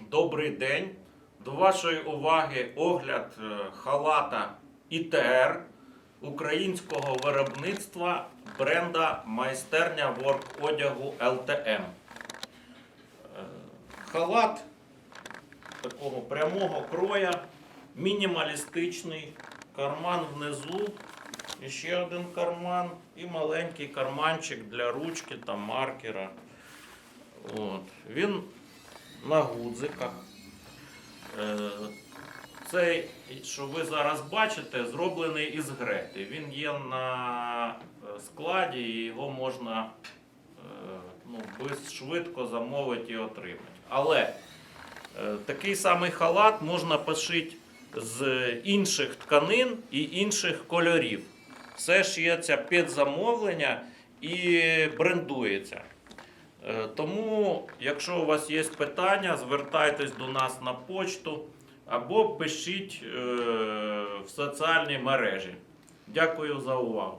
Добрий день. До вашої уваги огляд е, халата ІТР українського виробництва бренда майстерня ворк одягу ЛТМ. Е, Халат такого прямого кроя, мінімалістичний, карман внизу, і ще один карман і маленький карманчик для ручки та маркера. От. Він на гудзиках. Е, Цей, що ви зараз бачите, зроблений із грети. Він є на е, складі і його можна е, ну, швидко замовити і отримати. Але такий самий халат можна пошити з інших тканин і інших кольорів. Все ж є це підзамовлення і брендується. Е, Тому, якщо у вас є питання, звертайтесь до нас на почту або пишіть е, в соціальні мережі. Дякую за увагу.